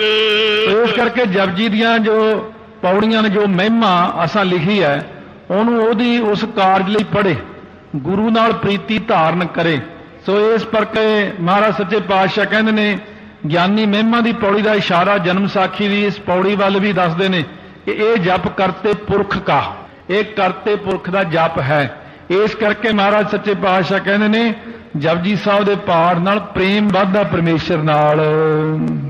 ਰੀਤ ਇਸ ਕਰਕੇ ਜਪਜੀ ਦੀਆਂ ਜੋ ਪੌੜੀਆਂ ਨੇ ਜੋ ਮਹਿਮਾ ਅਸਾਂ ਲਿਖੀ ਹੈ, ਉਹਨੂੰ ਉਹਦੀ ਉਸ ਕਾਰਜ ਲਈ ਪੜੇ ਗੁਰੂ ਨਾਲ ਪ੍ਰੀਤੀ ਧਾਰਨ ਕਰੇ। ਸੋ ਇਸ ਕਰਕੇ ਮਹਾਰਾਜ ਸੱਚੇ ਪਾਤਸ਼ਾਹ ਕਹਿੰਦੇ ਨੇ, ਗਿਆਨੀ ਮਹਿਮਾ ਦੀ ਪੌੜੀ ਦਾ ਇਸ਼ਾਰਾ ਜਨਮ ਸਾਖੀ ਦੀ ਇਸ ਪੌੜੀ ਵੱਲ ਵੀ ਦੱਸਦੇ ਨੇ ਕਿ ਇਹ ਜਪ ਕਰਤੇ ਪੁਰਖ ਕਾ, ਇਹ ਕਰਤੇ ਪੁਰਖ ਦਾ ਜਪ ਹੈ। ਇਸ ਕਰਕੇ ਮਹਾਰਾਜ ਸੱਚੇ ਪਾਤਸ਼ਾਹ ਕਹਿੰਦੇ ਨੇ ਜਪਜੀ ਸਾਹਿਬ ਦੇ ਪਾਠ ਨਾਲ ਪ੍ਰੇਮ ਵੱਧਦਾ ਪਰਮੇਸ਼ਰ ਨਾਲ।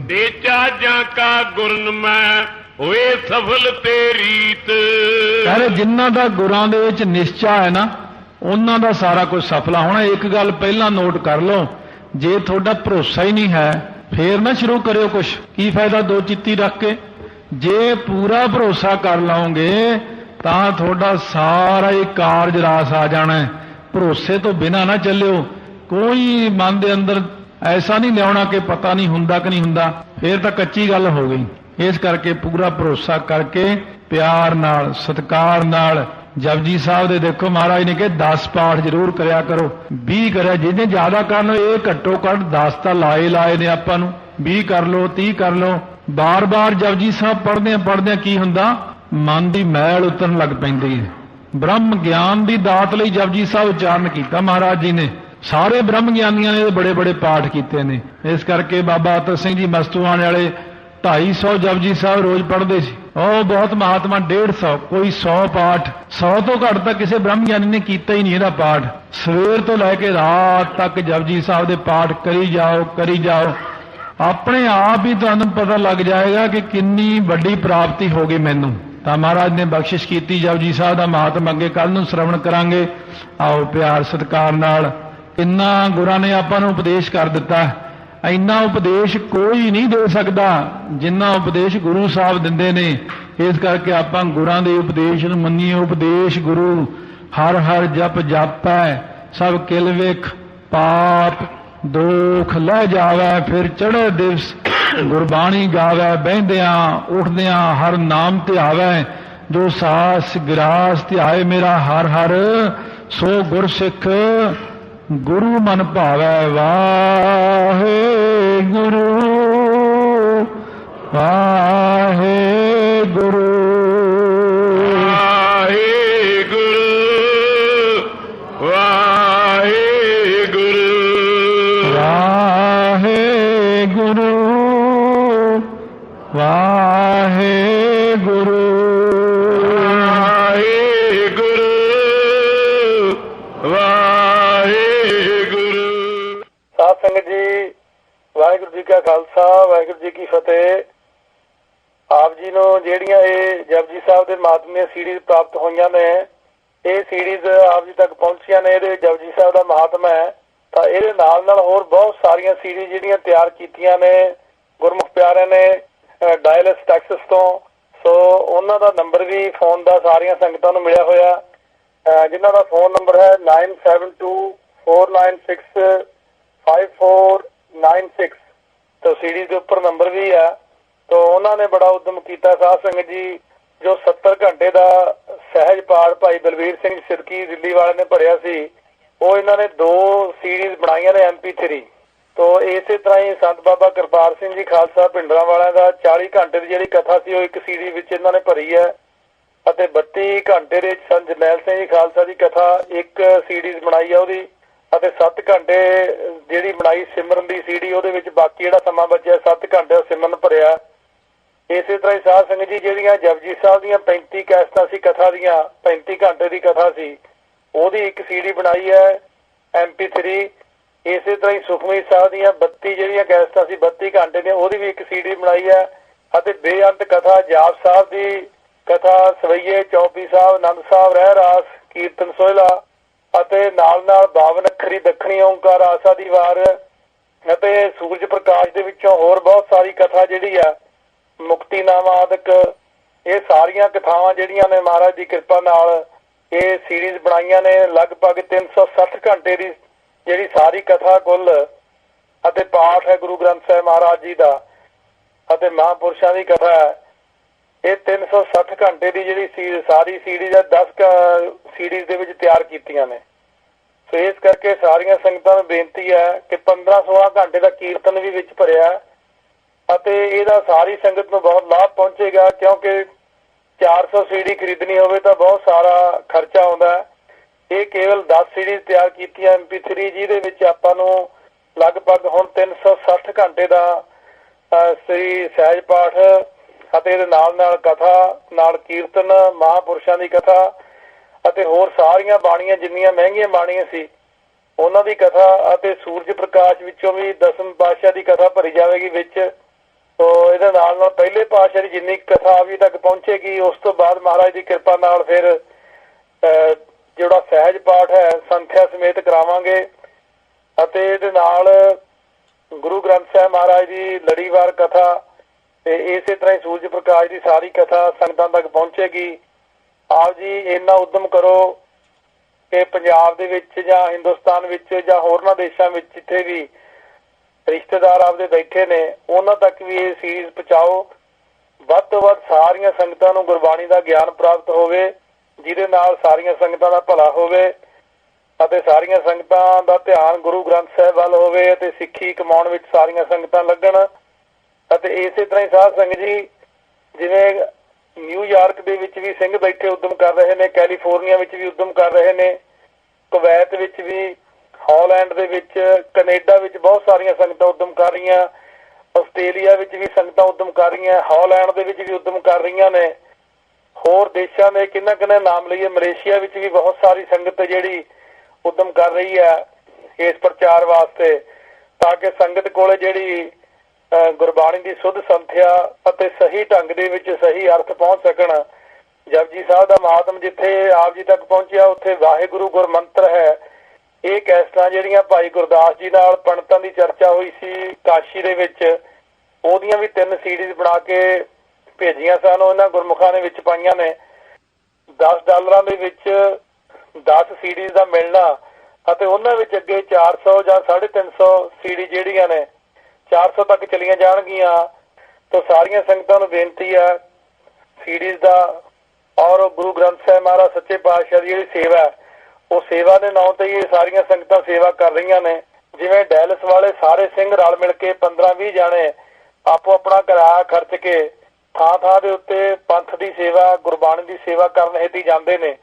ਦੇਚਾ ਜਾਂ ਕਾ ਗੁਰਨ ਮੈਂ ਹੋਏ ਸਫਲ ਤੇ ਰੀਤ। ਕਹਿੰਦੇ ਜਿਨ੍ਹਾਂ ਦਾ ਗੁਰਾਂ ਦੇ ਵਿੱਚ ਨਿਸ਼ਚਾ ਹੈ ਨਾ ਉਹਨਾਂ ਦਾ ਸਾਰਾ ਕੁਝ ਸਫਲਾ ਹੋਣਾ। ਇੱਕ ਗੱਲ ਪਹਿਲਾਂ ਨੋਟ ਕਰ ਲਓ ਜੇ ਤੁਹਾਡਾ ਭਰੋਸਾ ਹੀ ਨਹੀਂ ਹੈ ਫੇਰ ਨਾ ਸ਼ੁਰੂ ਕਰਿਓ ਕੁਝ ਕੀ ਫਾਇਦਾ ਦੋ ਚਿੱਤੀ ਰੱਖ ਕੇ? ਜੇ ਪੂਰਾ ਭਰੋਸਾ ਕਰ ਲਓਗੇ ਤਾਂ ਤੁਹਾਡਾ ਸਾਰਾ ਹੀ ਕਾਰਜ ਰਾਸ ਆ ਜਾਣਾ ਭਰੋਸੇ ਤੋਂ ਬਿਨਾ ਨਾ ਚੱਲਿਓ। ਕੋਈ ਮਨ ਦੇ ਅੰਦਰ ਐਸਾ ਨਹੀਂ ਲਿਆਉਣਾ ਕਿ ਪਤਾ ਨਹੀਂ ਹੁੰਦਾ ਕਿ ਨਹੀਂ ਹੁੰਦਾ। ਫੇਰ ਤਾਂ ਕੱਚੀ ਗੱਲ ਹੋ ਗਈ। ਇਸ ਕਰਕੇ ਪੂਰਾ ਭਰੋਸਾ ਕਰਕੇ ਪਿਆਰ ਨਾਲ, ਸਤਿਕਾਰ ਨਾਲ ਜਪਜੀ ਸਾਹਿਬ ਦੇ ਦੇਖੋ ਮਹਾਰਾਜ ਨੇ ਕਿ 10 ਪਾਠ ਜ਼ਰੂਰ ਕਰਿਆ ਕਰੋ। 20 ਕਰਿਆ, ਜਿਹਨੇ ਜ਼ਿਆਦਾ ਕਰਨ ਇਹ ਘੱਟੋ ਘੱਟ 10 ਤਾਂ ਲਾਏ ਲਾਏ ਨੇ ਆਪਾਂ ਨੂੰ। 20 ਕਰ ਲਓ 30 ਕਰ ਲਓ। ਬਾਰ-ਬਾਰ ਜਪਜੀ ਸਾਹਿਬ ਪੜ੍ਹਦੇ ਆ ਪੜ੍ਹਦੇ ਆ ਕੀ ਹੁੰਦਾ? ਮਨ ਦੀ ਮੈਲ ਉਤਰਨ ਲੱਗ ਪੈਂਦੀ ਹੈ। ਬ੍ਰਹਮ ਗਿਆਨ ਦੀ ਦਾਤ ਲਈ ਜਪਜੀ ਸਾਹਿਬ ਉਚਾਰਨ ਕੀਤਾ ਮਹਾਰਾਜ ਜੀ ਨੇ। ਸਾਰੇ ਬ੍ਰਹਮ ਗਿਆਨੀਆਂ ਨੇ ਬੜੇ ਬੜੇ ਪਾਠ ਕੀਤੇ ਨੇ। ਇਸ ਕਰਕੇ ਬਾਬਾ ਅਤਰ ਸਿੰਘ ਜੀ ਮਸਤੂਆਣ ਵਾਲੇ 250 ਜਪਜੀ ਸਾਹਿਬ ਰੋਜ਼ ਪੜ੍ਹਦੇ ਸੀ। ਉਹ ਬਹੁਤ ਮਹਾਤਮਾ 150 ਕੋਈ 100 ਪਾਠ 100 ਤੋਂ ਘੱਟ ਤਾਂ ਕਿਸੇ ਬ੍ਰਹਮ ਗਿਆਨੀ ਨੇ ਕੀਤਾ ਹੀ ਨਹੀਂ ਇਹਦਾ ਪਾਠ। ਸਵੇਰ ਤੋਂ ਲੈ ਕੇ ਰਾਤ ਤੱਕ ਜਪਜੀ ਸਾਹਿਬ ਦੇ ਪਾਠ ਕਰੀ ਜਾਓ ਕਰੀ ਜਾਓ। ਆਪਣੇ ਆਪ ਹੀ ਤੁਹਾਨੂੰ ਪਤਾ ਲੱਗ ਜਾਏਗਾ ਕਿ ਕਿੰਨੀ ਵੱਡੀ ਪ੍ਰਾਪਤੀ ਹੋ ਗਈ ਮੈਨੂੰ। ਤਾਂ ਮਹਾਰਾਜ ਨੇ ਬਖਸ਼ਿਸ਼ ਕੀਤੀ ਜਪਜੀ ਸਾਹਿਬ ਦਾ ਮਹਾਤਮ ਅੱਗੇ ਕੱਲ ਨੂੰ ਸ਼ਰਵਣ ਕਰਾਂਗੇ। ਆਓ ਪਿਆਰ ਸਤਿਕਾਰ ਨਾਲ ਇੰਨਾ ਗੁਰਾਂ ਨੇ ਆਪਾਂ ਨੂੰ ਉਪਦੇਸ਼ ਕਰ ਦਿੱਤਾ। ਇੰਨਾ ਉਪਦੇਸ਼ ਕੋਈ ਨਹੀਂ ਦੇ ਸਕਦਾ, ਜਿੰਨਾ ਉਪਦੇਸ਼ ਗੁਰੂ ਸਾਹਿਬ ਦਿੰਦੇ ਨੇ। ਇਸ ਕਰਕੇ ਆਪਾਂ ਗੁਰਾਂ ਦੇ ਉਪਦੇਸ਼ ਨੂੰ ਮੰਨੀਏ। ਉਪਦੇਸ਼ ਗੁਰੂ ਹਰ ਹਰ ਜਪ ਜਾਪੈ, ਸਭ ਕਿਲ ਵੇਖ, ਪਾਪ ਦੁਖ ਲੈ ਜਾਵੇ, ਫਿਰ ਚੜ੍ਹੇ ਦਿਵਸ ਗੁਰਬਾਣੀ ਗਾਵੇ, ਬਹਿੰਦਿਆਂ, ਉੱਠਦਿਆਂ ਹਰ ਨਾਮ ਤੇ ਧਿਆਵੇ, ਜੋ ਸਾਸ ਗਿਰਾਸ ਤੇ ਆਏ ਮੇਰਾ ਹਰ ਹਰ, ਸੋ ਗੁਰ ਸਿੱਖ ਗੁਰੂ ਮਨ ਭਾਵੈ ਵਾਹੇ ਗੁਰੂ ਵਾਹੇ ਗੁਰੂ ਸਾਧ ਸੰਗਤ ਜੀ, ਵਾਹਿਗੁਰੂ ਜੀ ਕਾ ਖਾਲਸਾ, ਵਾਹਿਗੁਰੂ ਜੀ ਕੀ ਫਤਿਹ। ਆਪ ਜੀ ਨੂੰ ਜਿਹੜੀਆਂ ਇਹ ਜਪਜੀ ਸਾਹਿਬ ਦੇ ਮਾਤਮੇ ਸੀਰੀਜ਼ ਪ੍ਰਾਪਤ ਹੋਈਆਂ ਨੇ, ਇਹ ਸੀਰੀਜ਼ ਆਪ ਜੀ ਤੱਕ ਪਹੁੰਚੀਆਂ ਨੇ, ਇਹਦੇ ਜਪਜੀ ਸਾਹਿਬ ਦਾ ਮਹਾਤਮਾ ਹੈ। ਤਾਂ ਇਹਦੇ ਨਾਲ ਨਾਲ ਹੋਰ ਬਹੁਤ ਸਾਰੀਆਂ ਸੀਰੀਜ਼ ਜਿਹੜੀਆਂ ਤਿਆਰ ਕੀਤੀਆਂ ਨੇ, ਗੁਰਮੁਖ ਪਿਆਰਿਆਂ ਨੇ ਡਾਇਲਸ ਟੈਕਸਸ ਤੋਂ। ਸੋ ਉਹਨਾਂ ਦਾ ਨੰਬਰ ਵੀ ਫੋਨ ਦਾ ਸਾਰੀਆਂ ਸੰਗਤਾਂ ਨੂੰ ਮਿਲਿਆ ਹੋਇਆ। ਅਹ ਜਿਨ੍ਹਾਂ ਦਾ ਫੋਨ ਨੰਬਰ ਹੈ 972496 5496 ਤੋ ਸੀਡੀ ਦੇ ਉੱਪਰ ਨੰਬਰ ਵੀ ਆ। ਤੋ ਉਹਨਾਂ ਨੇ ਬੜਾ ਉਦਮ ਕੀਤਾ ਸਾਧ ਸੰਗਤ ਜੀ, ਜੋ 70 ਘੰਟੇ ਦਾ ਸਹਿਜ ਪਾਠ ਭਾਈ ਬਲਵੀਰ ਸਿੰਘ ਸਿਰਕੀ ਦਿੱਲੀ ਵਾਲੇ ਨੇ ਭਰਿਆ ਸੀ, ਉਹ ਇਹਨਾਂ ਨੇ ਦੋ ਸੀਰੀਜ਼ ਬਣਾਈਆਂ ਨੇ MP3 ਤੋਂ ਇਸੇ ਤਰ੍ਹਾਂ ਹੀ ਸੰਤ ਬਾਬਾ ਕਿਰਪਾਲ ਸਿੰਘ ਜੀ ਖਾਲਸਾ ਪਿੰਡਰਾਂ ਵਾਲਿਆਂ ਦਾ 40 ਘੰਟੇ ਦੀ ਜਿਹੜੀ ਕਥਾ ਸੀ, ਉਹ ਇੱਕ ਸੀਡੀ ਵਿੱਚ ਇਹਨਾਂ ਨੇ ਭਰੀ ਹੈ। ਅਤੇ 32 ਘੰਟੇ ਦੇ ਸੰਤ ਜਰਨੈਲ ਸਿੰਘ ਜੀ ਖਾਲਸਾ ਦੀ ਕਥਾ ਇੱਕ ਸੀਰੀਜ਼ ਬਣਾਈ ਹੈ ਉਹਦੀ। ਅਤੇ 7 ਘੰਟੇ, ਜਿਹੜੀ ਬਣਾਈ ਸਿਮਰਨ ਦੀ ਸੀੜੀ ਉਹਦੇ ਵਿੱਚ ਬਾਕੀ ਜਿਹੜਾ ਸਮਾਂ ਬਚਿਆ 7 ਘੰਟੇ ਸਿਮਰਨ ਭਰਿਆ। ਇਸੇ ਤਰ੍ਹਾਂ ਹੀ ਸਾਧ ਸੰਗਤ ਜੀ ਜਿਹੜੀਆਂ ਜਪਜੀ ਸਾਹਿਬ ਦੀਆਂ 35 ਕੈਸਟਾਂ ਸੀ, ਕਥਾ ਦੀਆਂ 35 ਘੰਟੇ ਦੀ ਕਥਾ ਸੀ, ਉਹਦੀ ਇੱਕ ਸੀਡੀ ਬਣਾਈ ਹੈ MP3 ਇਸੇ ਤਰ੍ਹਾਂ ਹੀ ਸੁਖਮਨੀ ਸਾਹਿਬ ਦੀਆਂ 32 ਜਿਹੜੀਆਂ ਕੈਸਟਾਂ ਸੀ 32 ਘੰਟੇ ਦੀਆਂ, ਉਹਦੀ ਵੀ ਇੱਕ ਸੀਡੀ ਬਣਾਈ ਹੈ। ਅਤੇ ਬੇਅੰਤ ਕਥਾ, ਜਾਪ ਸਾਹਿਬ ਦੀ ਕਥਾ, ਸਵਈਏ ਚੌਪੀ ਸਾਹਿਬ ਆਨੰਦ ਸਾਹਿਬ ਰਹਿ ਰਾਸ ਕੀਰਤਨ ਸੋਹਿਲਾ ਅਤੇ ਨਾਲ ਨਾਲ 52 ਅੱਖਰੀ ਦੱਖਣੀ ਓੰਕਾਰ ਆਸਾ ਦੀ ਵਾਰ ਅਤੇ ਸੂਰਜ ਪ੍ਰਕਾਸ਼ ਦੇ ਵਿੱਚੋਂ ਹੋਰ ਬਹੁਤ ਸਾਰੀ ਕਥਾ ਜਿਹੜੀ ਆ, ਮੁਕਤੀ ਨਾਮ ਆਦਿਕ, ਇਹ ਸਾਰੀਆਂ ਕਥਾਵਾਂ ਜਿਹੜੀਆਂ ਨੇ ਮਹਾਰਾਜ ਦੀ ਕਿਰਪਾ ਨਾਲ ਇਹ ਸੀਰੀਜ਼ ਬਣਾਈਆਂ ਨੇ, ਲਗਭਗ 360 ਘੰਟੇ ਦੀ ਜਿਹੜੀ ਸਾਰੀ ਕਥਾ ਕੁੱਲ ਅਤੇ ਪਾਠ ਹੈ ਗੁਰੂ ਗ੍ਰੰਥ ਸਾਹਿਬ ਮਹਾਰਾਜ ਜੀ ਦਾ ਅਤੇ ਮਹਾਂਪੁਰਸ਼ਾਂ ਦੀ ਕਥਾ ਹੈ। ਇਹ 360 ਘੰਟੇ ਦੀ ਜਿਹੜੀ ਸੀ, ਸਾਰੀ ਸੀਰੀਜ਼ ਹੈ 10 ਸੀਰੀਜ਼ ਦੇ ਵਿੱਚ ਤਿਆਰ ਕੀਤੀਆਂ ਨੇ। ਸੋ ਇਸ ਕਰਕੇ ਸਾਰੀਆਂ ਸੰਗਤਾਂ ਨੂੰ ਬੇਨਤੀ ਹੈ ਕਿ 15 16 ਘੰਟੇ ਦਾ ਕੀਰਤਨ ਵੀ ਵਿੱਚ ਭਰਿਆ ਅਤੇ ਇਹਦਾ ਸਾਰੀ ਸੰਗਤ ਨੂੰ ਬਹੁਤ ਲਾਭ ਪਹੁੰਚੇਗਾ, ਕਿਉਂਕਿ 400 ਸੀਡੀ ਖਰੀਦਣੀ ਹੋਵੇ ਤਾਂ ਬਹੁਤ ਸਾਰਾ ਖਰਚਾ ਆਉਂਦਾ ਇਹ ਕੇਵਲ 10 ਸੀਡੀ ਤਿਆਰ ਕੀਤੀ ਕੀਤੀਆਂ MP3 ਜਿਹਦੇ ਵਿੱਚ ਆਪਾਂ ਨੂੰ ਲਗਭਗ ਹੁਣ 360 ਘੰਟੇ ਦਾ ਸ੍ਰੀ ਸਹਿਜ ਪਾਠ ਅਤੇ ਇਹਦੇ ਨਾਲ ਨਾਲ ਕਥਾ ਨਾਲ ਕੀਰਤਨ ਮਹਾਪੁਰਸ਼ਾਂ ਦੀ ਕਥਾ ਅਤੇ ਹੋਰ ਸਾਰੀਆਂ ਬਾਣੀਆਂ ਜਿੰਨੀਆਂ ਮਹਿੰਗੀਆਂ ਬਾਣੀਆਂ ਸੀ ਉਹਨਾਂ ਦੀ ਕਥਾ ਅਤੇ ਸੂਰਜ ਪ੍ਰਕਾਸ਼ ਵਿੱਚੋਂ ਵੀ ਦਸਮ ਪਾਤਸ਼ਾਹ ਦੀ ਕਥਾ ਭਰੀ ਜਾਵੇਗੀ ਵਿੱਚ ਤੋ ਇਹਦੇ ਨਾਲ ਨਾਲ ਪਹਿਲੇ ਪਾਤਸ਼ਾਹ ਦੀ ਜਿੰਨੀ ਕਥਾ ਅਭੀ ਤੱਕ ਪਹੁੰਚੇਗੀ ਉਸ ਤੋਂ ਬਾਅਦ ਮਹਾਰਾਜ ਦੀ ਕਿਰਪਾ ਨਾਲ ਫਿਰ ਅਹ, ਜਿਹੜਾ ਸਹਿਜ ਪਾਠ ਹੈ ਸੰਥਿਆ ਸਮੇਤ ਕਰਾਵਾਂਗੇ ਅਤੇ ਇਹਦੇ ਨਾਲ ਗੁਰੂ ਗ੍ਰੰਥ ਸਾਹਿਬ ਮਹਾਰਾਜ ਦੀ ਲੜੀਵਾਰ ਕਥਾ ਤੇ ਇਸੇ ਤਰ੍ਹਾਂ ਹੀ ਸੂਰਜ ਪ੍ਰਕਾਸ਼ ਦੀ ਸਾਰੀ ਕਥਾ ਸੰਗਤਾਂ ਤੱਕ ਪਹੁੰਚੇਗੀ। ਆਪ ਜੀ ਇੰਨਾ ਉਦਮ ਕਰੋ ਕਿ ਪੰਜਾਬ ਦੇ ਵਿੱਚ ਜਾਂ ਹਿੰਦੁਸਤਾਨ ਵਿੱਚ ਜਾਂ ਹੋਰਨਾਂ ਦੇਸ਼ਾਂ ਵਿੱਚ ਜਿੱਥੇ ਵੀ ਰਿਸ਼ਤੇਦਾਰ ਆਪਦੇ ਬੈਠੇ ਨੇ, ਉਹਨਾਂ ਤੱਕ ਵੀ ਇਹ ਸੀਰੀਜ਼ ਪਹੁੰਚਾਓ। ਵੱਧ ਤੋਂ ਵੱਧ ਸਾਰੀਆਂ ਸੰਗਤਾਂ ਨੂੰ ਗੁਰਬਾਣੀ ਦਾ ਗਿਆਨ ਪ੍ਰਾਪਤ ਹੋਵੇ, ਜਿਹਦੇ ਨਾਲ ਸਾਰੀਆਂ ਸੰਗਤਾਂ ਦਾ ਭਲਾ ਹੋਵੇ ਅਤੇ ਸਾਰੀਆਂ ਸੰਗਤਾਂ ਦਾ ਧਿਆਨ ਗੁਰੂ ਗ੍ਰੰਥ ਸਾਹਿਬ ਵੱਲ ਹੋਵੇ ਅਤੇ ਸਿੱਖੀ ਕਮਾਉਣ ਵਿੱਚ ਸਾਰੀਆਂ ਸੰਗਤਾਂ ਲੱਗਣ। ਅਤੇ ਇਸੇ ਤਰ੍ਹਾਂ ਹੀ ਸਾਧ ਸੰਗਤ ਜੀ, ਜਿਵੇਂ ਨਿਊਯਾਰਕ ਦੇ ਵਿੱਚ ਵੀ ਸਿੰਘ ਬੈਠੇ ਉਦਮ ਕਰ ਰਹੇ ਨੇ, ਕੈਲੀਫੋਰਨੀਆ ਵਿੱਚ ਵੀ ਉਦਮ ਕਰ ਰਹੇ ਨੇ, ਕੁਵੈਤ ਵਿੱਚ ਵੀ, ਹਾਲੈਂਡ ਦੇ ਵਿੱਚ, ਕੈਨੇਡਾ ਵਿੱਚ ਬਹੁਤ ਸਾਰੀਆਂ ਸੰਗਤਾਂ ਉਦਮ ਕਰ ਰਹੀਆਂ, ਆਸਟ੍ਰੇਲੀਆ ਵਿੱਚ ਵੀ ਸੰਗਤਾਂ ਉਦਮ ਕਰ ਰਹੀਆਂ, ਹਾਲੈਂਡ ਦੇ ਵਿੱਚ ਵੀ ਉਦਮ ਕਰ ਰਹੀਆਂ ਨੇ। ਹੋਰ ਦੇਸ਼ਾਂ ਦੇ ਕਿੰਨਾ ਕਿੰਨਾ ਨਾਮ ਲਈਏ, ਮਲੇਸ਼ੀਆ ਵਿੱਚ ਵੀ ਬਹੁਤ ਸਾਰੀ ਸੰਗਤ ਜਿਹੜੀ ਉਦਮ ਕਰ ਰਹੀ ਹੈ ਇਸ ਪ੍ਰਚਾਰ ਵਾਸਤੇ, ਤਾਂ ਕਿ ਸੰਗਤ ਕੋਲੇ ਜਿਹੜੀ ਗੁਰਬਾਣੀ ਦੀ ਸੁੱਧ ਸੰਥਿਆ ਅਤੇ ਸਹੀ ਢੰਗ ਦੇ ਵਿੱਚ ਸਹੀ ਅਰਥ ਪਹੁੰਚ ਸਕਣ। ਜਪਜੀ ਸਾਹਿਬ ਦਾ ਮਹਾਤਮ ਜਿੱਥੇ ਆਪ ਜੀ ਤੱਕ ਪਹੁੰਚਿਆ, ਉੱਥੇ ਵਾਹਿਗੁਰੂ ਗੁਰਮੰਤਰ ਹੈ। ਇਹ ਕੈਸਟਾਂ ਜਿਹੜੀਆਂ ਭਾਈ ਗੁਰਦਾਸ ਜੀ ਨਾਲ ਪੰਡਤਾਂ ਦੀ ਚਰਚਾ ਹੋਈ ਸੀ ਕਾਸ਼ੀ ਦੇ ਵਿੱਚ, ਉਹਦੀਆਂ ਵੀ ਤਿੰਨ ਸੀਰੀਜ਼ ਬਣਾ ਕੇ ਭੇਜੀਆਂ ਸਨ, ਉਹਨਾਂ ਗੁਰਮੁਖਾਂ ਨੇ ਵਿੱਚ ਪਾਈਆਂ ਨੇ। 10 ਡਾਲਰਾਂ ਦੇ ਵਿੱਚ 10 ਸੀਡੀਜ਼ ਦਾ ਮਿਲਣਾ ਅਤੇ ਉਹਨਾਂ ਵਿੱਚ ਅੱਗੇ 400 ਜਾਂ 350 ਸੀਡੀ ਜਿਹੜੀਆਂ ਨੇ 400 ਤੱਕ ਚਲੀਆਂ ਜਾਣਗੀਆਂ। ਤਾਂ ਸਾਰੀਆਂ ਸੰਗਤਾਂ ਨੂੰ ਬੇਨਤੀ ਆ ਸੀਰੀਜ਼ ਦਾ ਔਰ ਗੁਰੂ ਗ੍ਰੰਥ ਸਾਹਿਬ ਮਹਾਰਾਜ ਸੱਚੇ ਪਾਤਸ਼ਾਹ ਦੀ ਜਿਹੜੀ ਸੇਵਾ ਉਹ ਸੇਵਾ ਦੇ ਨਾਂ ਤੇ ਹੀ ਇਹ ਸਾਰੀਆਂ ਸੰਗਤਾਂ ਸੇਵਾ ਕਰ ਰਹੀਆਂ ਨੇ। ਜਿਵੇਂ ਡੈਲਸ ਵਾਲੇ ਸਾਰੇ ਸਿੰਘ ਰਲ ਮਿਲ ਕੇ 15-20 ਜਾਣੇ ਆਪੋ ਆਪਣਾ ਕਿਰਾਇਆ ਖਰਚ ਕੇ ਥਾਂ ਥਾਂ ਦੇ ਉੱਤੇ ਪੰਥ ਦੀ ਸੇਵਾ, ਗੁਰਬਾਣੀ ਦੀ ਸੇਵਾ ਕਰਨ ਹੈਤੀ ਜਾਂਦੇ ਨੇ।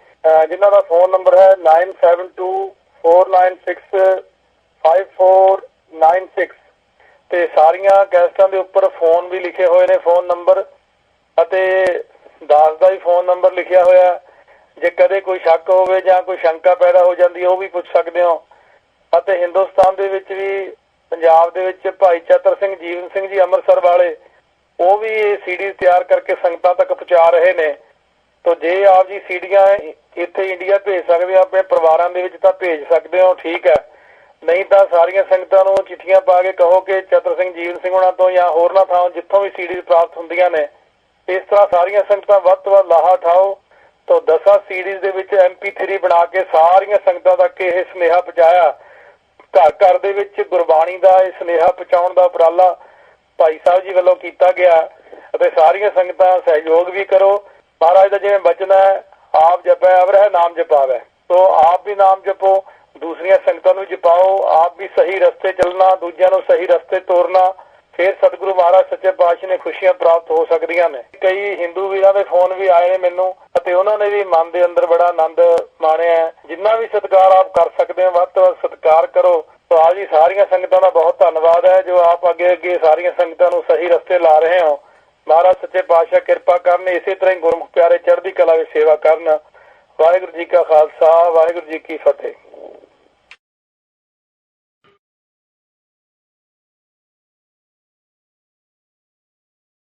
ਜਿਨ੍ਹਾਂ ਦਾ ਫੋਨ ਨੰਬਰ ਹੈ 9724965496 ਤੇ ਸਾਰੀਆਂ ਗੈਸਟਾਂ ਦੇ ਉੱਪਰ ਫੋਨ ਵੀ ਲਿਖੇ ਹੋਏ ਨੇ, ਫੋਨ ਨੰਬਰ ਅਤੇ ਦਾਸ ਦਾ ਵੀ ਫੋਨ ਨੰਬਰ ਲਿਖਿਆ ਹੋਇਆ। ਜੇ ਕਦੇ ਕੋਈ ਸ਼ੱਕ ਹੋਵੇ ਜਾਂ ਕੋਈ ਸ਼ੰਕਾ ਪੈਦਾ ਹੋ ਜਾਂਦੀ ਉਹ ਵੀ ਪੁੱਛ ਸਕਦੇ ਹੋ। ਅਤੇ ਹਿੰਦੁਸਤਾਨ ਦੇ ਵਿੱਚ ਵੀ, ਪੰਜਾਬ ਦੇ ਵਿੱਚ ਭਾਈ ਚਤਰ ਸਿੰਘ, ਜੀਵਨ ਸਿੰਘ ਜੀ ਅੰਮ੍ਰਿਤਸਰ ਵਾਲੇ, ਉਹ ਵੀ ਇਹ ਸੀਡੀਜ਼ ਤਿਆਰ ਕਰਕੇ ਸੰਗਤਾਂ ਤੱਕ ਪਹੁੰਚਾ ਰਹੇ ਨੇ। ਤੋ ਜੇ ਆਪ ਜੀ ਸੀਡੀਆਂ ਇੱਥੇ ਇੰਡੀਆ ਭੇਜ ਸਕਦੇ ਹੋ, ਆਪਣੇ ਪਰਿਵਾਰਾਂ ਦੇ ਵਿੱਚ ਤਾਂ ਭੇਜ ਸਕਦੇ ਹੋ, ਠੀਕ ਹੈ। ਨਹੀਂ ਤਾਂ ਸਾਰੀਆਂ ਸੰਗਤਾਂ ਨੂੰ ਚਿੱਠੀਆਂ ਪਾ ਕੇ ਕਹੋ ਕਿ ਚਤਰ ਸਿੰਘ, ਜੀਵਨ ਸਿੰਘ ਉਹਨਾਂ ਤੋਂ ਜਾਂ ਹੋਰਨਾਂ ਥਾਂ ਜਿੱਥੋਂ ਵੀ ਸੀਡੀਜ਼ ਪ੍ਰਾਪਤ ਹੁੰਦੀਆਂ ਨੇ, ਇਸ ਤਰ੍ਹਾਂ ਸਾਰੀਆਂ ਸੰਗਤਾਂ ਵੱਧ ਤੋਂ ਵੱਧ ਲਾਹਾ ਉਠਾਓ। ਤੋਂ ਦਸਾਂ ਸੀਰੀਜ਼ ਦੇ ਵਿੱਚ MP3 ਬਣਾ ਕੇ ਸਾਰੀਆਂ ਸੰਗਤਾਂ ਤੱਕ ਇਹ ਸੁਨੇਹਾ ਪਹੁੰਚਾਇਆ। ਘਰ ਘਰ ਦੇ ਵਿੱਚ ਗੁਰਬਾਣੀ ਦਾ ਇਹ ਸੁਨੇਹਾ ਪਹੁੰਚਾਉਣ ਦਾ ਉਪਰਾਲਾ ਭਾਈ ਸਾਹਿਬ ਜੀ ਵੱਲੋਂ ਕੀਤਾ ਗਿਆ ਅਤੇ ਸਾਰੀਆਂ ਸੰਗਤਾਂ ਸਹਿਯੋਗ ਵੀ ਕਰੋ। ਮਹਾਰਾਜ ਦਾ ਜਿਵੇਂ ਬਚਨ ਹੈ, ਆਪ ਜਪੈ, ਅਵਰਹਿ, ਨਾਮ ਜਪਾਵੇ। ਤੋਂ ਆਪ ਵੀ ਨਾਮ ਜਪੋ ਦੂਸਰੀਆਂ ਸੰਗਤਾਂ ਨੂੰ ਜਪਾਓ, ਆਪ ਵੀ ਸਹੀ ਰਸਤੇ ਚੱਲਣਾ, ਦੂਜਿਆਂ ਨੂੰ ਸਹੀ ਰਸਤੇ ਤੋਰਨਾ, ਫਿਰ ਸਤਿਗੁਰੂ ਮਹਾਰਾਜ, ਸੱਚੇ ਪਾਤਸ਼ਾਹ ਨੇ ਖੁਸ਼ੀਆਂ ਪ੍ਰਾਪਤ ਹੋ ਸਕਦੀਆਂ ਨੇ। ਕਈ ਹਿੰਦੂ ਵੀਰਾਂ ਦੇ ਫੋਨ ਵੀ ਆਏ ਨੇ ਮੈਨੂੰ, ਅਤੇ ਉਹਨਾਂ ਨੇ ਵੀ ਮਨ ਦੇ ਅੰਦਰ ਬੜਾ ਆਨੰਦ ਮਾਣਿਆ ਜਿੰਨਾ ਵੀ ਸਤਿਕਾਰ ਆਪ ਕਰ ਸਕਦੇ ਹੋ, ਵੱਧ ਤੋਂ ਵੱਧ ਸਤਿਕਾਰ ਕਰੋ। ਤਾਂ ਆਪ ਜੀ ਸਾਰੀਆਂ ਸੰਗਤਾਂ ਦਾ ਬਹੁਤ ਧੰਨਵਾਦ ਹੈ, ਜੋ ਆਪ ਅੱਗੇ ਅੱਗੇ ਸਾਰੀਆਂ ਸੰਗਤਾਂ ਨੂੰ ਸਹੀ ਰਸਤੇ ਲਾ ਰਹੇ ਹੋ। ਮਹਾਰਾਜ, ਸੱਚੇ ਪਾਤਸ਼ਾਹ ਕਿਰਪਾ ਕਰਨ, ਇਸੇ ਤਰ੍ਹਾਂ ਹੀ ਗੁਰਮੁਖ ਪਿਆਰੇ ਚੜ੍ਹਦੀ ਕਲਾ ਵਿੱਚ ਸੇਵਾ ਕਰਨ। ਵਾਹਿਗੁਰੂ ਜੀ ਕਾ ਖਾਲਸਾ, ਵਾਹਿਗੁਰੂ ਜੀ ਕੀ ਫਤਿਹ।